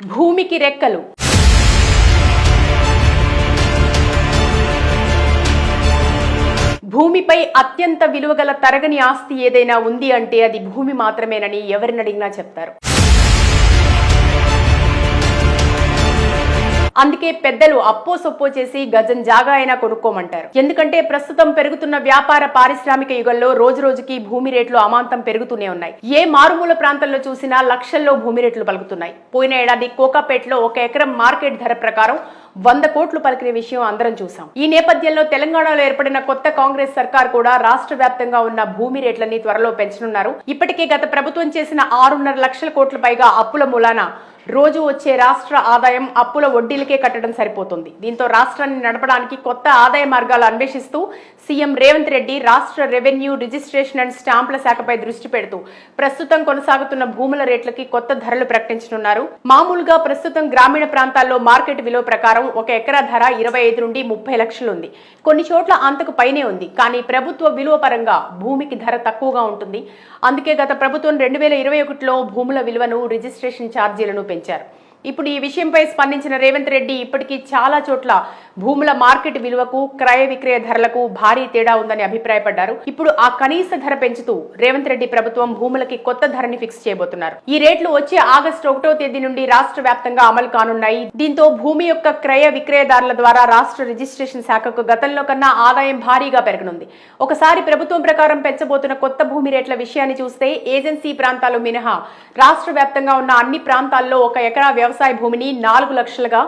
భూమికి రెక్కలు. భూమిపై అత్యంత విలువగల తరగని ఆస్తి ఏదైనా ఉంది అంటే అది భూమి మాత్రమేనని ఎవరిని అడిగినా చెప్తారు. అందుకే పెద్దలు అప్పో సొప్పో చేసి గజం జాగా అయినా కొనుక్కోమంటారు. ఎందుకంటే ప్రస్తుతం పెరుగుతున్న వ్యాపార పారిశ్రామిక యుగంలో రోజు రోజుకి భూమి రేట్లు అమాంతం పెరుగుతూనే ఉన్నాయి. ఏ మారుమూల ప్రాంతంలో చూసినా లక్షల్లో భూమి రేట్లు పలుకుతున్నాయి. పోయిన ఏడాది కోకాపేటలో ఒక ఎకరం మార్కెట్ ధర ప్రకారం వంద కోట్లు పలికిన విషయం అందరం చూసాం ఈ నేపథ్యంలో తెలంగాణలో ఏర్పడిన కొత్త కాంగ్రెస్ సర్కార్ కూడా రాష్ట్ర వ్యాప్తంగా ఉన్న భూమి రేట్లని త్వరలో పెంచనున్నారు. ఇప్పటికే గత ప్రభుత్వం చేసిన ఆరున్నర లక్షల కోట్ల పైగా అప్పుల మూలాన రోజు వచ్చే రాష్ట్ర ఆదాయం అప్పుల వడ్డీలకే కట్టడం సరిపోతుంది. దీంతో రాష్ట్రాన్ని నడపడానికి కొత్త ఆదాయ మార్గాలు అన్వేషిస్తూ సీఎం రేవంత్ రెడ్డి రాష్ట్ర రెవెన్యూ రిజిస్ట్రేషన్ అండ్ స్టాంపుల శాఖపై దృష్టి పెడుతూ ప్రస్తుతం కొనసాగుతున్న భూముల రేట్లకి కొత్త ధరలు ప్రకటించనున్నారు. మామూలుగా ప్రస్తుతం గ్రామీణ ప్రాంతాల్లో మార్కెట్ విలువ ప్రకారం ఒక ఎకరా ధర ఇరవై ఐదు నుండి ముప్పై లక్షలు ఉంది. కొన్ని చోట్ల అంతకు పైనే ఉంది. కానీ ప్రభుత్వ విలువ పరంగా భూమికి ధర తక్కువగా ఉంటుంది. అందుకే గత ప్రభుత్వం రెండు వేల ఇరవై ఒకటిలో భూముల విలువను రిజిస్ట్రేషన్ ఛార్జీలను పెంచారు. ఇప్పుడు ఈ విషయంపై స్పందించిన రేవంత్ రెడ్డి ఇప్పటికీ చాలా చోట్ల భూముల మార్కెట్ విలువకు క్రయ విక్రయ ధరలకు భారీ తేడా ఉందని అభిప్రాయపడ్డారు. ఇప్పుడు ఆ కనీస ధర పెంచుతూ రేవంత్ రెడ్డి ప్రభుత్వం భూములకి కొత్త ధరని ఫిక్స్ చేయబోతున్నారు. ఈ రేట్లు వచ్చే ఆగస్టు ఒకటో తేదీ నుండి రాష్ట్ర వ్యాప్తంగా అమలు కానున్నాయి. దీంతో భూమి యొక్క క్రయ విక్రయదారుల ద్వారా రాష్ట్ర రిజిస్ట్రేషన్ శాఖకు గతంలో కన్నా ఆదాయం భారీగా పెరగనుంది. ఒకసారి ప్రభుత్వం ప్రకారం పెంచబోతున్న కొత్త భూమి రేట్ల విషయాన్ని చూస్తే ఏజెన్సీ ప్రాంతాలు మినహా రాష్ట్ర వ్యాప్తంగా ఉన్న అన్ని ప్రాంతాల్లో ఒక ఎకరా వ్యవసాయ భూమిని నాలుగు లక్షలుగా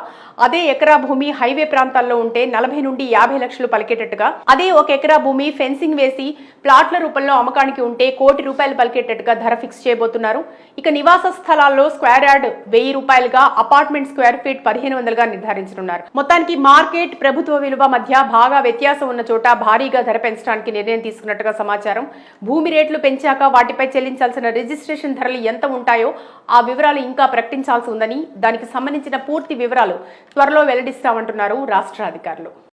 అదే ఎకరా భూమి హైవే ప్రాంతాల్లో ఉంటే నలభై నుండి యాభై లక్షలు పలికేటట్టుగా అదే ఒక ఎకరా భూమి ఫెన్సింగ్ వేసి ప్లాట్ల రూపంలో అమ్మకానికి ఉంటే కోటి రూపాయలు పలికేటట్టుగా ధర ఫిక్స్ చేయబోతున్నారు. ఇక నివాస స్థలాల్లో స్క్వేర్ యార్డ్ వెయ్యి రూపాయలుగా అపార్ట్మెంట్ స్క్వేర్ ఫీట్ పదిహేను వందలుగా నిర్ధారించనున్నారు. మొత్తానికి మార్కెట్ ప్రభుత్వ విలువ మధ్య బాగా వ్యత్యాసం ఉన్న చోట భారీగా ధర పెంచడానికి నిర్ణయం తీసుకున్నట్టుగా సమాచారం. భూమి రేట్లు పెంచాక వాటిపై చెల్లించాల్సిన రిజిస్ట్రేషన్ ధరలు ఎంత ఉంటాయో ఆ వివరాలు ఇంకా ప్రకటించాల్సి ఉందని దానికి సంబంధించిన పూర్తి వివరాలు త్వరలో వెల్లడిస్తామంటున్నారు రాష్ట్ర అధికారులు.